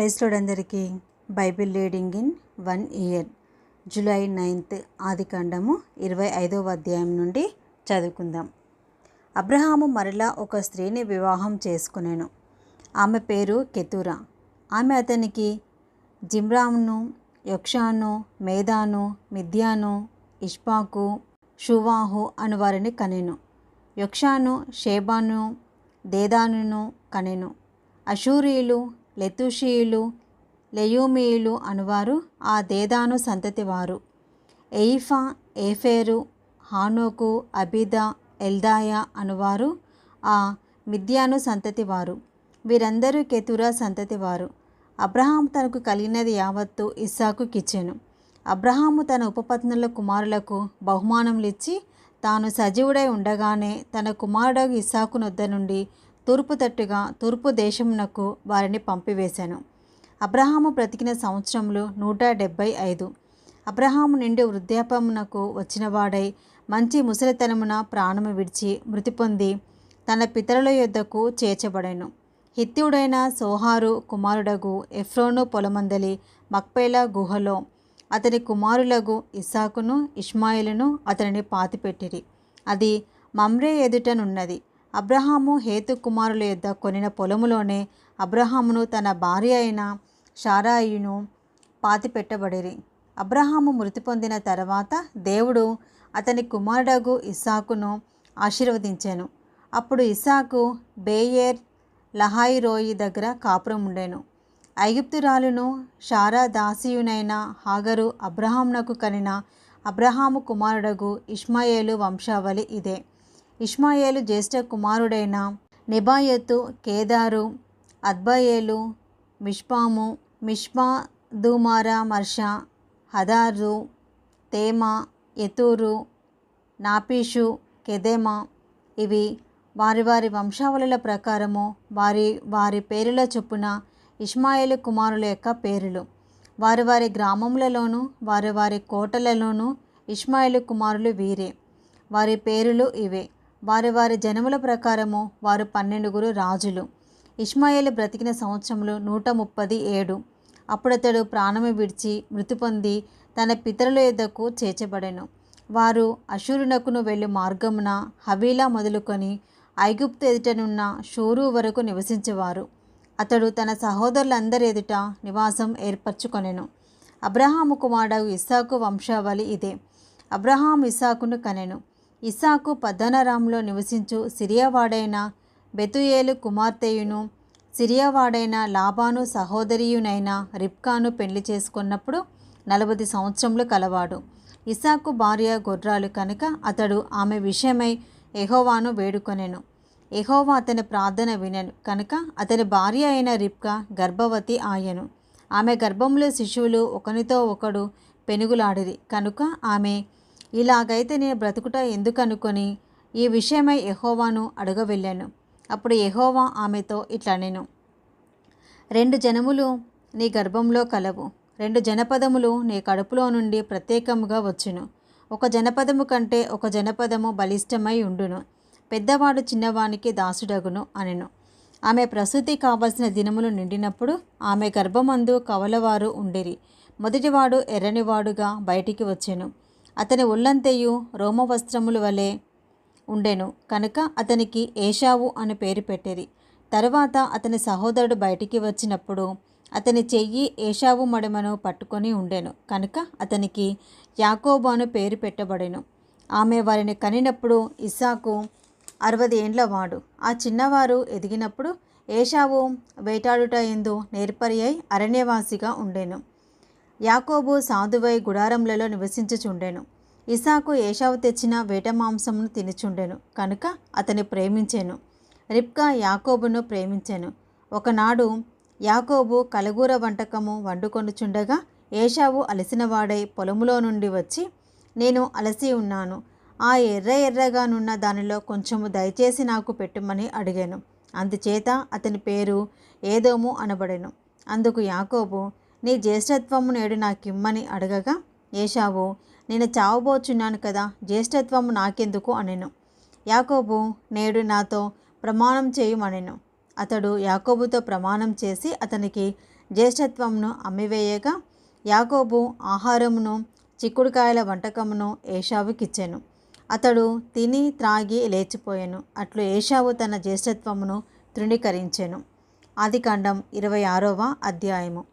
Praise అందరికీ Bible reading in one year July ninth ఆది కాండము ఇరవై ఐదవ అధ్యాయం నుండి చదువుకుందాం. అబ్రహాము మరలా ఒక స్త్రీని వివాహం చేసుకునేను. ఆమె పేరు కెతురా. ఆమె అతనికి జిమ్రామ్ను యక్షాను మేధాను మిథ్యాను ఇష్పాకు షువాహు అను వారిని కనెను. యక్షాను షేబాను దేదానును కనెను. అషూరియులు లెతుషీయులు లెయూమీయులు అనువారు ఆ దేదాను సంతతి వారు. ఎయిఫా ఏఫేరు హానోకు అబిదా ఎల్దాయా అనువారు ఆ మిథ్యాను సంతతి వారు. వీరందరూ కెతురా సంతతి వారు. అబ్రహాం తనకు కలిగినది యావత్తు ఇస్సాకుకిచ్చెను అబ్రహాము తన ఉపపత్నుల కుమారులకు బహుమానములిచ్చి తాను సజీవుడై ఉండగానే తన కుమారుడు ఇస్సాకునొద్ద నుండి తూర్పు తట్టుగా తూర్పు దేశమునకు వారిని పంపివేశాను. అబ్రహాము బ్రతికిన సంవత్సరంలో నూట డెబ్భై ఐదు. అబ్రహాము నిండి వృద్ధాపమునకు వచ్చినవాడై మంచి ముసలితనమున ప్రాణము విడిచి మృతి పొంది తన పితరుల యొద్దకు చేర్చబడెను. హిత్యుడైన సోహారు కుమారుడగు ఎఫ్రోను పొలమందలి మక్పేలా గుహలో అతని కుమారులగు ఇస్సాకును ఇష్మాయిలును అతనిని పాతిపెట్టిరి. అది మమ్రే ఎదుటనున్నది అబ్రహాము హేతు కుమారుల యొద్ద కొనిన పొలములోనే అబ్రహామును తన భార్య అయిన షారాయిను పాతిపెట్టబడిరి. అబ్రహాము మృతి పొందిన తర్వాత దేవుడు అతని కుమారుడగు ఇస్సాకును ఆశీర్వదించాను. అప్పుడు ఇస్సాకు బేయేర్ లహాయి రోయి దగ్గర కాపురం ఉండేను ఐగుప్తురాలును షారా దాసియునైన హాగరు అబ్రహాంనకు కనిన అబ్రహాము కుమారుడగు ఇష్మాయేలు వంశావళి ఇదే. ఇష్మాయేలు జ్యేష్ఠ కుమారుడైన నెబాయతు కేదారు అద్బయేలు మిష్పాము మిష్పా దూమారా మర్షా హదారు తేమ ఎతూరు నాపీషు కెదేమా ఇవి వారి వారి వంశావళుల ప్రకారము వారి వారి పేరుల చొప్పున ఇష్మాయేలు కుమారుల యొక్క పేరులు. వారి వారి గ్రామములలోనూ వారి వారి కోటలలోనూ ఇష్మాయిలు కుమారులు వీరే. వారి పేరులు ఇవే. వారి వారి జనముల ప్రకారము వారు పన్నెండుగురు రాజులు. ఇష్మాయేలు బ్రతికిన సంవత్సరములు నూట ముప్పది ఏడు. అప్పుడతడు ప్రాణము విడిచి మృతి పొంది తన పితరుల యొద్దకు చేర్చబడెను. వారు అశూరునకును వెళ్ళు మార్గమున హవీలా మొదలుకొని ఐగుప్తు ఎదుటనున్న షూరు వరకు నివసించేవారు. అతడు తన సహోదరులందరి ఎదుట నివాసం ఏర్పరచుకొనెను. అబ్రహాము కుమారుడు ఇస్సాకు వంశావళి ఇదే. అబ్రహాం ఇస్సాకును కనెను. ఇసాకు పద్దనరాంలో నివసించు సిరియావాడైన బెతుయేలు కుమార్తెయును సిరియావాడైన లాబాను సహోదరియునైన రిప్కాను పెళ్ళి చేసుకున్నప్పుడు నలభై సంవత్సరములు కలవాడు. ఇసాకు భార్య గొర్రాలు కనుక అతడు ఆమె విషయమై ఎహోవాను వేడుకొనెను. ఎహోవా అతని ప్రార్థన వినెను. కనుక అతని భార్య అయిన రిప్కా గర్భవతి ఆయను. ఆమె గర్భంలో శిశువులు ఒకనితో ఒకడు పెనుగులాడిరి. కనుక ఆమె ఇలాగైతే నేను బ్రతుకుట ఎందుకనుకొని ఈ విషయమై ఎహోవాను అడగవెళ్ళాను. అప్పుడు ఎహోవా ఆమెతో ఇట్లా నేను రెండు జనములు నీ గర్భంలో కలవు. రెండు జనపదములు నీ కడుపులో నుండి ప్రత్యేకముగా వచ్చును. ఒక జనపదము కంటే ఒక జనపదము బలిష్టమై ఉండును. పెద్దవాడు చిన్నవానికి దాసుడగును అనెను. ఆమె ప్రసూతి కావలసిన దినములు నిండినప్పుడు ఆమె గర్భమందు కవలవారు ఉండిరి. మొదటివాడు ఎర్రనివాడుగా బయటికి వచ్చెను. అతని ఒళ్ళంతయు రోమవస్త్రముల వలె ఉండెను. కనుక అతనికి ఏషావు అని పేరు పెట్టిరి తరువాత అతని సహోదరుడు బయటికి వచ్చినప్పుడు అతని చెయ్యి ఏషావు మడమను పట్టుకొని ఉండెను. కనుక అతనికి యాకోబు అని పేరు పెట్టబడెను. ఆమె వారిని కనినప్పుడు ఇస్సాకు అరవది ఏండ్ల వాడు. ఆ చిన్నవారు ఎదిగినప్పుడు ఏషావు వేటాడుట ఎందు నేర్పరి అయి అరణ్యవాసిగా ఉండెను. యాకోబు సాధువై గుడారములలో నివసించుచుండెను. ఇసాకు ఏషావు తెచ్చిన వేట మాంసమును తినుచుండెను. కనుక అతని ప్రేమించాను. రిప్కా యాకోబును ప్రేమించాను. ఒకనాడు యాకోబు కలగూర వంటకము వండుకొనుచుండగా ఏషావు అలసినవాడై పొలములో నుండి వచ్చి నేను అలసి ఉన్నాను. ఆ ఎర్ర ఎర్రగానున్న దానిలో కొంచెము దయచేసి నాకు పెట్టుమని అడిగాను. అందుచేత అతని పేరు ఏదోము అనబడెను. అందుకు యాకోబు నీ జ్యేష్ఠత్వము నేడు నాకిమ్మని అడగగా ఏషావు నేను చావబోచున్నాను కదా జ్యేష్ఠత్వము నాకెందుకు అనెను? యాకోబు నేడు నాతో ప్రమాణం చేయమనెను. అతడు యాకోబుతో ప్రమాణం చేసి అతనికి జ్యేష్ఠత్వమును అమ్మివేయగా యాకోబు ఆహారమును చిక్కుడుకాయల వంటకమును ఏషావుకిచ్చెను అతడు తిని త్రాగి లేచిపోయాను. అట్లు ఏషావు తన జ్యేష్ఠత్వమును తృణీకరించెను. ఆదికాండం ఇరవై ఆరవ అధ్యాయము.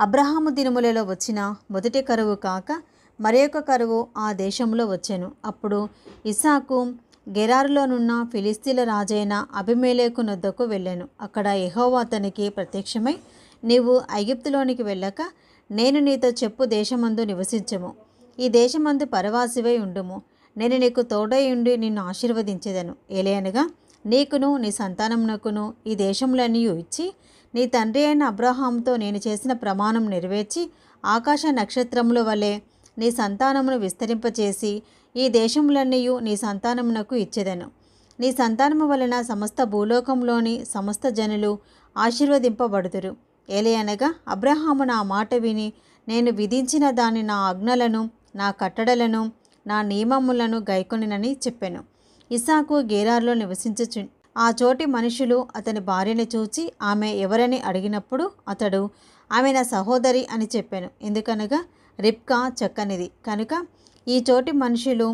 అబ్రహాము దినములలో వచ్చిన మొదటి కరువు కాక మరొక కరువు ఆ దేశంలో వచ్చాను. అప్పుడు ఇసాకు గెరారులోనున్న ఫిలిస్తీన్ల రాజైన అభిమేలేకు నొద్దకు వెళ్ళాను. అక్కడ ఎహోవా అతనికి ప్రత్యక్షమై నీవు ఐగిప్తులోనికి వెళ్ళక నేను నీతో చెప్పు దేశమందు నివసించము. ఈ దేశమందు పరవాసివై ఉండుము. నేను నీకు తోడై ఉండి నిన్ను ఆశీర్వదించేదను. ఏలయనగా నీకును నీ సంతానమునకును ఈ దేశంలోనియు ఇచ్చి నీ తండ్రి అయిన అబ్రహాంతో నేను చేసిన ప్రమాణం నెరవేర్చి ఆకాశ నక్షత్రముల వలె నీ సంతానమును విస్తరింపచేసి ఈ దేశములన్నీ నీ సంతానమునకు ఇచ్చేదను. నీ సంతానము వలన సమస్త భూలోకంలోని సమస్త జనులు ఆశీర్వదింపబడుదురు. ఏలయనగా అబ్రహాము నా మాట విని నేను విధించిన దాని నా ఆజ్ఞలను నా కట్టడలను నా నియమములను గైకొనినని చెప్పాను. ఇసాకు గేరార్లో నివసించు ఆ చోటి మనుషులు అతని భార్యని చూచి ఆమె ఎవరని అడిగినప్పుడు అతడు ఆమె నా సహోదరి అని చెప్పాను. ఎందుకనగా రిప్కా చక్కనిది. కనుక ఈ చోటి మనుషులు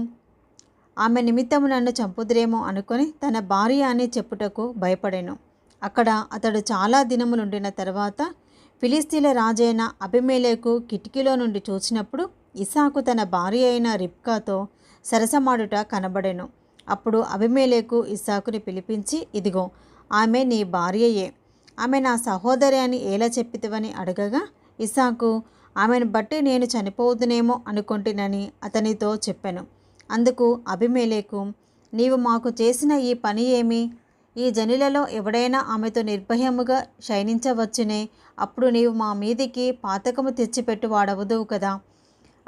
ఆమె నిమిత్తము నన్ను చంపుదురేమో అనుకొని తన భార్య అని చెప్పుటకు భయపడాను. అక్కడ అతడు చాలా దినములుండిన తర్వాత ఫిలిస్తీన్ల రాజైన అభిమేలేకు కిటికీలో నుండి చూసినప్పుడు ఇసాకు తన భార్య అయిన రిప్కాతో సరసమాడుట కనబడెను. అప్పుడు అభిమేలేకు ఇసాకుని పిలిపించి ఇదిగో ఆమె నీ భార్యయే. ఆమె నా సహోదరి అని ఎలా చెప్పితివని అడగగా ఇసాకు ఆమెను బట్టి నేను చనిపోవద్దునేమో అనుకుంటునని అతనితో చెప్పాను. అందుకు అభిమేలేకు నీవు మాకు చేసిన ఈ పని ఏమి? ఈ జనులలో ఎవడైనా ఆమెతో నిర్భయముగా శయనించవచ్చునే. అప్పుడు నీవు మా మీదికి పాతకము తెచ్చిపెట్టు వాడవదువు కదా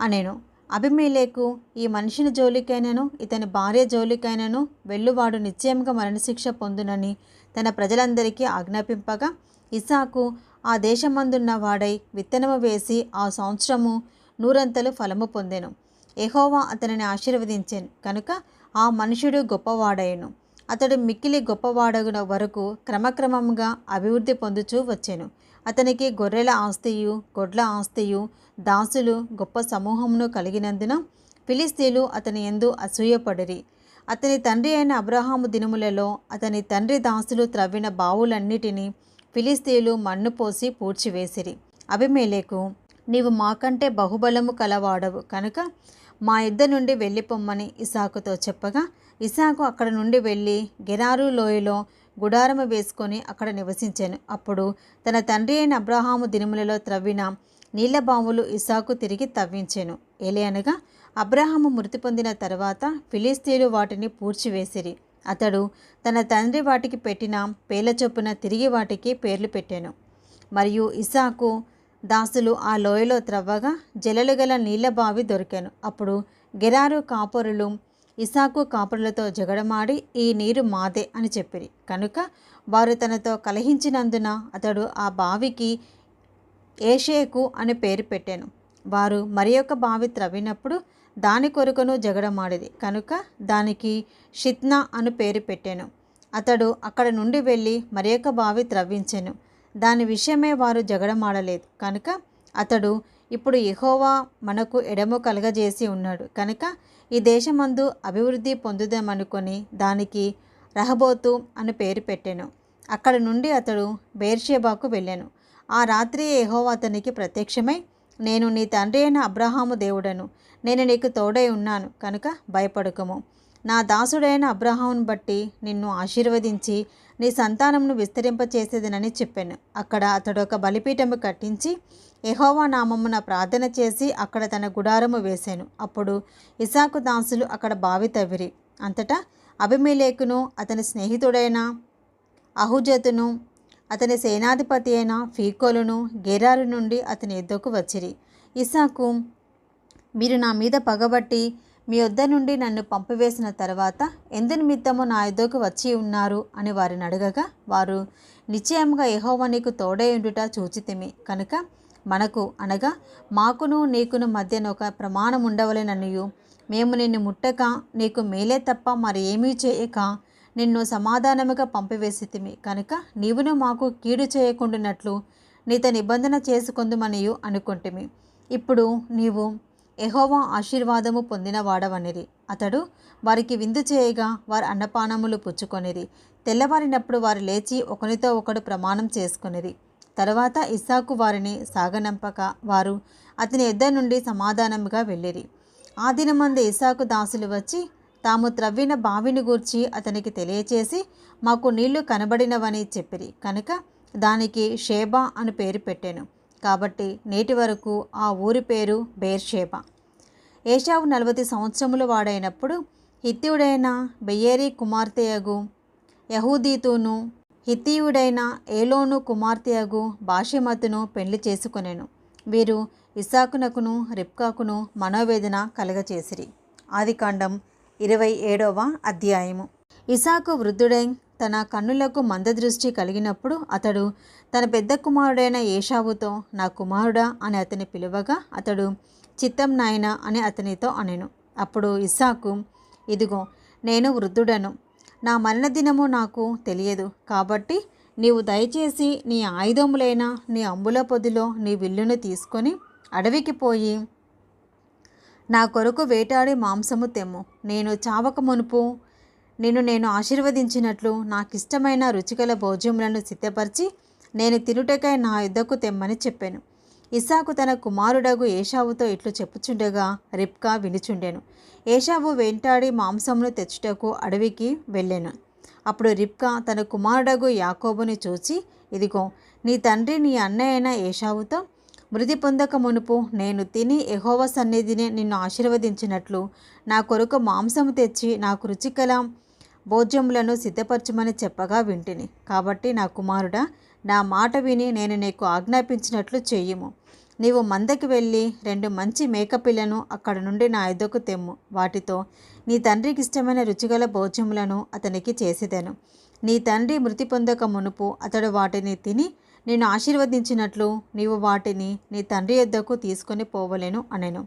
అనేను. అభిమేలేకు ఈ మనిషిని జోలికైనను ఇతని భార్య జోలికైనను వెళ్ళువాడు నిశ్చయంగా మరణశిక్ష పొందునని తన ప్రజలందరికీ ఆజ్ఞాపింపగా ఇసాకు ఆ దేశమందున్న వాడై విత్తనము వేసి ఆ సంవత్సరము నూరంతలు ఫలము పొందెను. ఎహోవా అతనిని ఆశీర్వదించాను. కనుక ఆ మనుషుడు గొప్పవాడయ్యను. అతడు మిక్కిలి గొప్పవాడగున వరకు క్రమక్రమంగా అభివృద్ధి పొందుచూ వచ్చాను. అతనికి గొర్రెల ఆస్తియు గొడ్ల ఆస్తియు దాసులు గొప్ప సమూహమును కలిగినందున ఫిలిస్తీన్లు అతని ఎందు అసూయపడిరి. అతని తండ్రి అయిన అబ్రహాము దినములలో అతని తండ్రి దాసులు త్రవ్విన బావులన్నిటినీ ఫిలిస్తీన్లు మన్ను పోసి పూడ్చివేసిరి. అభిమేలేకు నీవు మాకంటే బహుబలము కలవాడవు కనుక మా ఇద్దరు నుండి వెళ్ళిపోమ్మని ఇసాకుతో చెప్పగా ఇసాకు అక్కడ నుండి వెళ్ళి గెరారు లోయలో గుడారము వేసుకొని అక్కడ నివసించాను. అప్పుడు తన తండ్రి అయిన అబ్రహాము దినములలో త్రవ్విన నీళ్ళ బావులు ఇసాకు తిరిగి తవ్వించాను. ఏలే అబ్రహాము మృతి పొందిన తర్వాత ఫిలిస్తీన్లు వాటిని పూడ్చివేసిరి. అతడు తన తండ్రి వాటికి పెట్టిన పేర్ల చొప్పున తిరిగి వాటికి పేర్లు పెట్టాను. మరియు ఇసాకు దాసులు ఆ లోయలో త్రవ్వగా జలలు గల నీళ్ళ బావి దొరికాను. అప్పుడు గెరారు కాపురులు ఇసాకు కాపురులతో జగడమాడి ఈ నీరు మాదే అని చెప్పిరి. కనుక వారు తనతో కలహించినందున అతడు ఆ బావికి ఏషేకు అని పేరు పెట్టాను. వారు మరి యొక్క బావి త్రవ్వినప్పుడు దాని కొరకును జగడమాడిది కనుక దానికి షిత్నా అని పేరు పెట్టాను. అతడు అక్కడ నుండి వెళ్ళి మరి బావి త్రవ్వించాను. దాని విషయమే వారు జగడమాడలేదు. కనుక అతడు ఇప్పుడు ఎహోవా మనకు ఎడము కలగజేసి ఉన్నాడు. కనుక ఈ దేశమందు అభివృద్ధి పొందుదామనుకొని దానికి రహబోతు అని పేరు పెట్టాను. అక్కడ నుండి అతడు బేర్షేబాకు వెళ్ళాను. ఆ రాత్రి ఎహోవా అతనికి ప్రత్యక్షమై నేను నీ తండ్రి అయిన అబ్రహాము దేవుడను. నేను నీకు తోడై ఉన్నాను. కనుక భయపడకము. నా దాసుడైన అబ్రహామును బట్టి నిన్ను ఆశీర్వదించి నీ సంతానమును విస్తరింపచేసేదనని చెప్పాను. అక్కడ అతడు ఒక బలిపీఠము కట్టించి యహోవా నామమున ప్రార్థన చేసి అక్కడ తన గుడారము వేశాను అప్పుడు ఇసాకు దాసులు అక్కడ బావి తవ్విరి. అంతటా అభిమేలేకును అతని స్నేహితుడైన అహుజతును అతని సేనాధిపతి అయిన ఫీకోలును గెరారు నుండి అతని ఎద్దకు వచ్చిరి. ఇసాకు మీరు నా మీద పగబట్టి మీ వద్ద నుండి నన్ను పంపివేసిన తర్వాత ఎందు నిమిత్తము నా ఎద్దకు వచ్చి ఉన్నారు అని వారిని అడగగా వారు నిశ్చయంగా యహోవ నీకు తోడై ఉండుట చూచితిమి. కనుక మనకు అనగా మాకును నీకును మధ్యన ఒక ప్రమాణం ఉండవలెననియు. మేము నిన్ను ముట్టక నీకు మేలే తప్ప మరి ఏమీ చేయక నిన్ను సమాధానముగా పంపివేసితిమి. కనుక నీవును మాకు కీడు చేయకుండానట్లు నీత నిబంధన చేసుకుందుమనియు అనుకుంటుమి. ఇప్పుడు నీవు ఎహోవా ఆశీర్వాదము పొందిన వాడవనిరి. అతడు వారికి విందు చేయగా వారు అన్నపానములు పుచ్చుకొనిరి. తెల్లవారినప్పుడు వారు లేచి ఒకరితో ఒకడు ప్రమాణం చేసుకొనిరి. తర్వాత ఇస్సాకు వారిని సాగనంపక వారు అతని యొద్ద నుండి సమాధానముగా వెళ్ళిరి. ఆ దినమంది ఇస్సాకు దాసులు వచ్చి తాము త్రవ్విన బావిని గూర్చి అతనికి తెలియచేసి మాకు నీళ్ళు కనబడినవని చెప్పిరి. కనుక దానికి షేబా అని పేరు పెట్టాను. కాబట్టి నేటి వరకు ఆ ఊరి పేరు బేర్షేబా. ఏషావు నలభై సంవత్సరముల వాడైనప్పుడు హిత్యుడైన బెయ్యేరి కుమార్తెయగు యహూదీతును హితీయుడైన ఏలోను కుమార్తెయగు బాషెమతును పెళ్ళి చేసుకొనెను. వీరు ఇసాకునకును రిప్కాకును మనోవేదన కలగచేసిరి. ఆదికాండం ఇరవై ఏడవ అధ్యాయము. ఇసాకు వృద్ధుడై తన కన్నులకు మందదృష్టి కలిగినప్పుడు అతడు తన పెద్ద కుమారుడైన ఏషావుతో నా కుమారుడా అని అతని పిలువగా అతడు చిత్తం నాయన అని అతనితో అనెను. అప్పుడు ఇసాకు ఇదిగో నేను వృద్ధుడను. నా మరణ దినము నాకు తెలియదు. కాబట్టి నీవు దయచేసి నీ ఆయుధములైన నీ అంబుల పొదిలో నీ విల్లును తీసుకొని అడవికి పోయి నా కొరకు వేటాడి మాంసము తెమ్ము. నేను చావక మునుపు నిన్ను నేను ఆశీర్వదించినట్లు నాకు ఇష్టమైన రుచికల భోజ్యములను సిద్ధపరిచి నేను తినుటకై నా యుద్ధకు తెమ్మని చెప్పాను. ఇసాకు తన కుమారుడగు ఏషావుతో ఇట్లు చెప్పుచుండగా రిప్కా వినిచుండెను. ఏషావు వెంటాడి మాంసమును తెచ్చుటకు అడవికి వెళ్ళాను. అప్పుడు రిప్కా తన కుమారుడగు యాకోబుని చూచి ఇదిగో నీ తండ్రి నీ అన్నయ్యైన ఏషావుతో మృతి పొందక మునుపు నేను తిని ఎహోవ సన్నిధిని నిన్ను ఆశీర్వదించినట్లు నా కొరకు మాంసము తెచ్చి నాకు రుచికల భోజ్యములను సిద్ధపరచమని చెప్పగా వింటిని. కాబట్టి నా కుమారుడా నా మాట విని నేను నీకు ఆజ్ఞాపించినట్లు చెయ్యము నీవు మందకి వెళ్ళి రెండు మంచి మేకపిల్లను అక్కడ నుండి నా ఎద్దకు తెమ్ము. వాటితో నీ తండ్రికి ఇష్టమైన రుచిగల భోజ్యములను అతనికి చేసేదను. నీ తండ్రి మృతి పొందక మునుపు అతడు వాటిని తిని నేను ఆశీర్వదించినట్లు నీవు వాటిని నీ తండ్రి యొద్దకు తీసుకొని పోవలేను అనెను.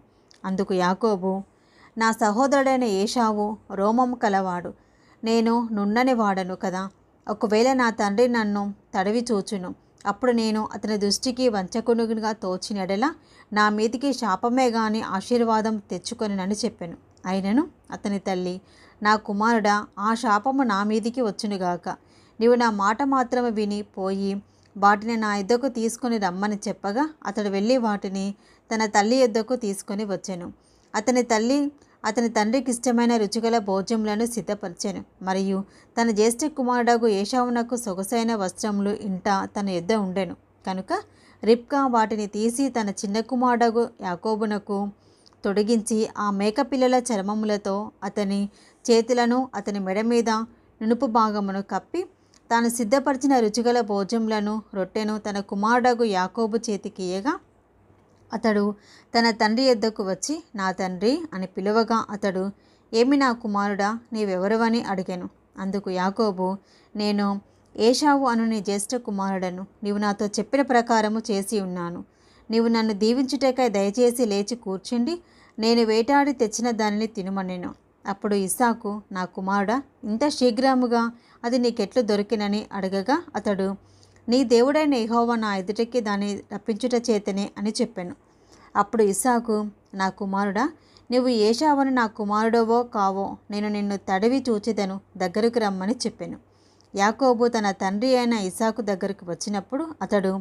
అందుకు యాకోబు నా సహోదరుడైన ఏషావు రోమం కలవాడు. నేను నున్నని వాడను కదా. ఒకవేళ నా తండ్రి నన్ను తడవి చూచును అప్పుడు నేను అతని దృష్టికి వంచకునుగా తోచినడల నా మీదికి శాపమే గాని ఆశీర్వాదం తెచ్చుకొనినని చెప్పాను. అయినను అతని తల్లి నా కుమారుడా ఆ శాపము నా మీదికి వచ్చునుగాక. నీవు నా మాట మాత్రమే విని పోయి వాటిని నా ఇద్దకు తీసుకొని రమ్మని చెప్పగా అతడు వెళ్ళి వాటిని తన తల్లి ఇద్దకు తీసుకొని వచ్చాను. అతని తల్లి అతని తండ్రికి ఇష్టమైన రుచిగల భోజ్యములను సిద్ధపరిచాను. మరియు తన జ్యేష్ఠ కుమారుడకు ఏషావునకు సొగసైన వస్త్రములు ఇంట తన యుద్ధ ఉండెను. కనుక రిప్కా వాటిని తీసి తన చిన్న కుమారుడగు యాకోబునకు తొడిగించి ఆ మేకపిల్లల చర్మములతో అతని చేతులను అతని మెడ మీద నునుపు భాగమును కప్పి తాను సిద్ధపరిచిన రుచిగల భోజములను రొట్టెను తన కుమారుడగు యాకోబు చేతికియగా అతడు తన తండ్రి యొద్దకు వచ్చి నా తండ్రి అని పిలువగా అతడు ఏమి నా కుమారుడా నీవెవరవని అడిగాను. అందుకు యాకోబు నేను ఏషావు అను నీ జ్యేష్ఠ కుమారుడను నీవు నాతో చెప్పిన ప్రకారము చేసి ఉన్నాను. నీవు నన్ను దీవించుటకై దయచేసి లేచి కూర్చుండి నేను వేటాడి తెచ్చిన దానిని తినుమనెను. అప్పుడు ఇస్సాకు నా కుమారుడా ఇంత శీఘ్రముగా అది నీకెట్లు దొరికినని అడగగా అతడు నీ దేవుడైన ఏహోవా నా ఎదుటికి దాన్ని రప్పించుట చేతనే అని చెప్పాను. అప్పుడు ఇసాకు నా కుమారుడా నువ్వు ఏషావని నా కుమారుడవో కావో నేను నిన్ను తడివి చూచెదను దగ్గరకు రమ్మని చెప్పాను. యాకోబు తన తండ్రి అయిన ఇసాకు దగ్గరకు వచ్చినప్పుడు అతడు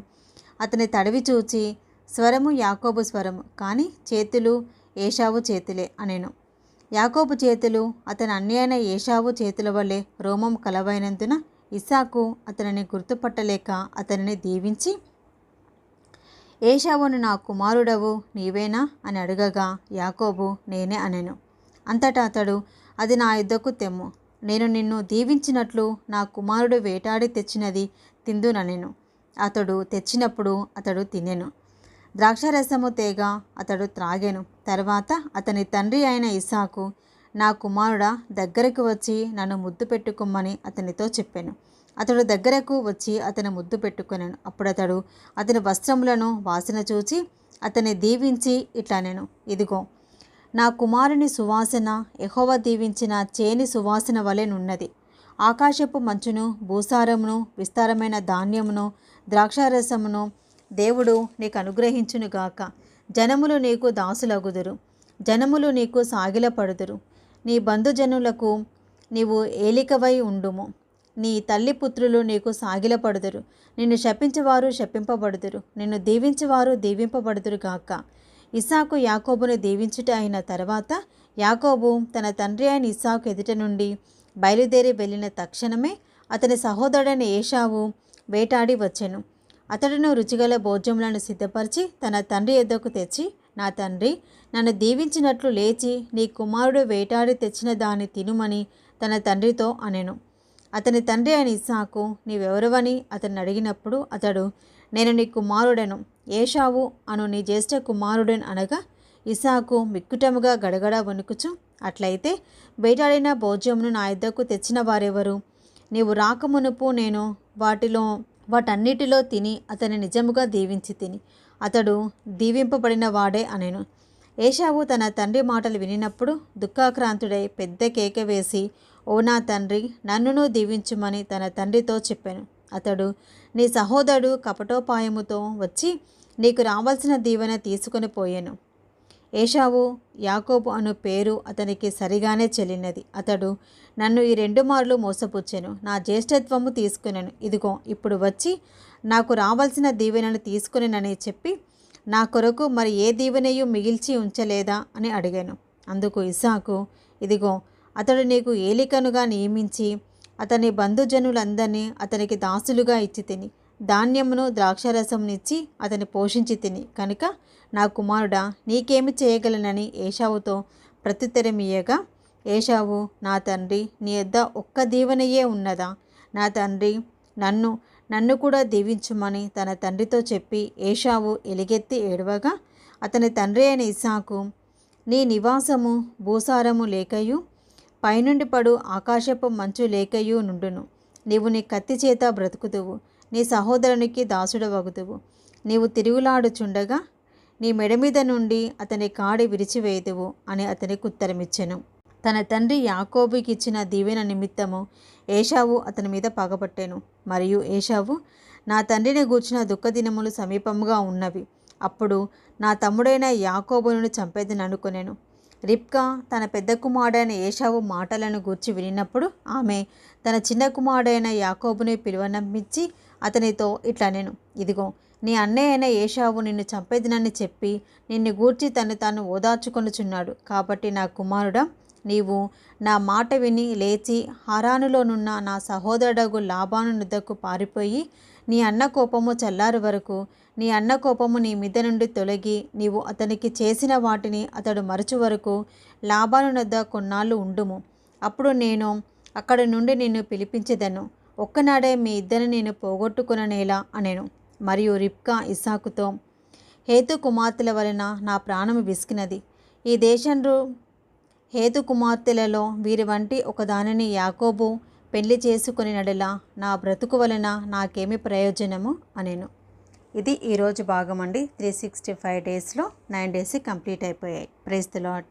అతని తడివి చూచి స్వరము యాకోబు స్వరము కానీ చేతులు ఏషావు చేతులే అనేను. యాకోబు చేతులు అతని అన్ని అయిన ఏషావు చేతుల వల్లే రోమం కలవైనందున ఇసాకు అతనిని గుర్తుపట్టలేక అతనిని దీవించి ఏషావును నా కుమారుడవు నీవేనా? అని అడగగా యాకోబు నేనే అనెను. అంతటా అతడు అది నా యుద్ధకు తెమ్ము. నేను నిన్ను దీవించినట్లు నా కుమారుడు వేటాడి తెచ్చినది తిందుననెను. అతడు తెచ్చినప్పుడు అతడు తినెను. ద్రాక్షరసము తేగ అతడు త్రాగెను. తర్వాత అతని తండ్రి అయిన ఇసాకు నా కుమారుడా దగ్గరకు వచ్చి నన్ను ముద్దు పెట్టుకోమని అతనితో చెప్పాను. అతడు దగ్గరకు వచ్చి అతను ముద్దు పెట్టుకున్నాను. అప్పుడు అతడు అతని వస్త్రములను వాసన చూచి అతన్ని దీవించి ఇట్లా నేను ఇదిగో నా కుమారుని సువాసన ఎహోవ దీవించిన చేని సువాసన వలెనున్నది ఆకాశపు మంచును భూసారమును విస్తారమైన ధాన్యమును ద్రాక్షారసమును దేవుడు నీకు అనుగ్రహించునుగాక జనములు నీకు దాసులగుదురు. జనములు నీకు సాగిలపడుదురు. నీ బంధుజనులకు నీవు ఏలికవై ఉండుము. నీ తల్లి పుత్రులు నీకు సాగిలపడుదురు. నిన్ను శపించేవారు శపింపబడుదురు. నిన్ను దీవించేవారు దీవింపబడుదురు గాక. ఇసాకు యాకోబును దీవించుట అయిన తర్వాత యాకోబు తన తండ్రి అయిన ఇసాకు ఎదుట నుండి బయలుదేరి వెళ్ళిన తక్షణమే అతని సహోదరుడైన ఏషావు వేటాడి వచ్చెను. అతడును రుచిగల భోజ్యములను సిద్ధపరిచి తన తండ్రి ఎద్దకు తెచ్చి నా తండ్రి నన్ను దీవించినట్లు లేచి నీ కుమారుడు వేటాడి తెచ్చిన దాన్ని తినుమని తన తండ్రితో అనెను. అతని తండ్రి అయిన ఇస్సాకు నీవెవరవని? అతన్ని అడిగినప్పుడు అతడు నేను నీ కుమారుడను. ఏషావు అను నీ జ్యేష్ఠ కుమారుడని అనగా ఇసాకు మిక్కుటముగా గడగడ వణుకుచు. అట్లయితే వేటాడిన భోజ్యమును నా ఇద్దకు తెచ్చిన వారెవరు? నీవు రాకమునుపు నేను వాటిలో వాటన్నిటిలో తిని అతని నిజముగా దీవించి తిని. అతడు దీవింపబడిన వాడే అనెను. ఏషావు తన తండ్రి మాటలు వినినప్పుడు దుఃఖాక్రాంతుడై పెద్ద కేక వేసి ఓ నా తండ్రి నన్నును దీవించుమని తన తండ్రితో చెప్పాను. అతడు నీ సహోదరుడు కపటోపాయముతో వచ్చి నీకు రావాల్సిన దీవెన తీసుకొని పోయాను. ఏషావు యాకోబు అను పేరు అతనికి సరిగానే చెల్లినది. అతడు నన్ను ఈ రెండు మార్లు మోసపుచ్చాను. నా జ్యేష్ఠత్వము తీసుకున్నాను ఇదిగో ఇప్పుడు వచ్చి నాకు రావాల్సిన దీవెనను తీసుకునేనని చెప్పి నా కొరకు మరి ఏ దీవెనయు మిగిల్చి ఉంచలేదా అని అడిగాను. అందుకు ఇసాకు ఇదిగో అతడు నీకు ఏలికనుగా నియమించి అతని బంధుజనులందరినీ అతనికి దాసులుగా ఇచ్చి తిని ధాన్యమును ద్రాక్షరసమునిచ్చి అతని పోషించి తిని కనుక నా కుమారుడా నీకేమి చేయగలనని ఏషావుతో ప్రత్యుత్తరమియ్యగా ఏషావు నా తండ్రి నీ యొద్ద ఒక్క దీవెనయే ఉన్నదా? నా తండ్రి నన్ను నన్ను కూడా దీవించుమని తన తండ్రితో చెప్పి ఏషావు ఎలిగెత్తి ఏడవగా అతని తండ్రి అయిన ఇసాకు నీ నివాసము భూసారము లేకయు పైనుండి పడు ఆకాశపు మంచు లేకయు నుండును. నీవు నీ కత్తి చేత బ్రతుకుతువు నీ సహోదరునికి దాసుడవగుతువు నీవు తిరుగులాడుచుండగా నీ మెడ మీద నుండి అతని కాడి విరిచివేయదువు అని అతనికి ఉత్తరమిచ్చెను. తన తండ్రి యాకోబుకి ఇచ్చిన దీవెన నిమిత్తము ఏషావు అతని మీద పగబట్టాను మరియు ఏషావు నా తండ్రిని గూర్చిన దుఃఖదినములు సమీపముగా ఉన్నవి. అప్పుడు నా తమ్ముడైన యాకోబును చంపేదని అనుకునేను. రిప్కా తన పెద్ద కుమారుడైన ఏషావు మాటలను గూర్చి వినినప్పుడు ఆమె తన చిన్న కుమారుడైన యాకోబుని పిలువనమ్మించి అతనితో ఇట్లా నేను ఇదిగో నీ అన్నయ్య అయిన ఏషావు నిన్ను చంపేదినని చెప్పి నిన్ను గూర్చి తను తాను ఓదార్చుకొనుచున్నాడు. కాబట్టి నా కుమారుడా నీవు నా మాట విని లేచి హారానులోనున్న నా సహోదరుడగు లాభాను నుద్దకు పారిపోయి నీ అన్న కోపము చల్లారు వరకు నీ అన్న కోపము నీ మీద నుండి తొలగి నీవు అతనికి చేసిన వాటిని అతడు మరచు వరకు లాభాను నద్ద కొన్నాళ్ళు ఉండుము. అప్పుడు నేను అక్కడి నుండి నిన్ను పిలిపించేదను. ఒక్కనాడే మీ ఇద్దరిని నేను పోగొట్టుకుననేలా అనేను. మరియు రిప్కా ఇసాకుతో హేతు కుమార్తెల వలన నా ప్రాణము విసికినది. ఈ దేశంలో హేతు కుమార్తెలలో వీరి వంటి ఒకదానిని యాకోబు పెళ్ళి చేసుకుని నడలా నా బ్రతుకు వలన నాకేమి ప్రయోజనము? అనేను. ఇది ఈరోజు భాగం అండి త్రీ సిక్స్టీ ఫైవ్ డేస్లో నైన్ డేస్ కంప్లీట్ అయిపోయాయి. Praise the Lord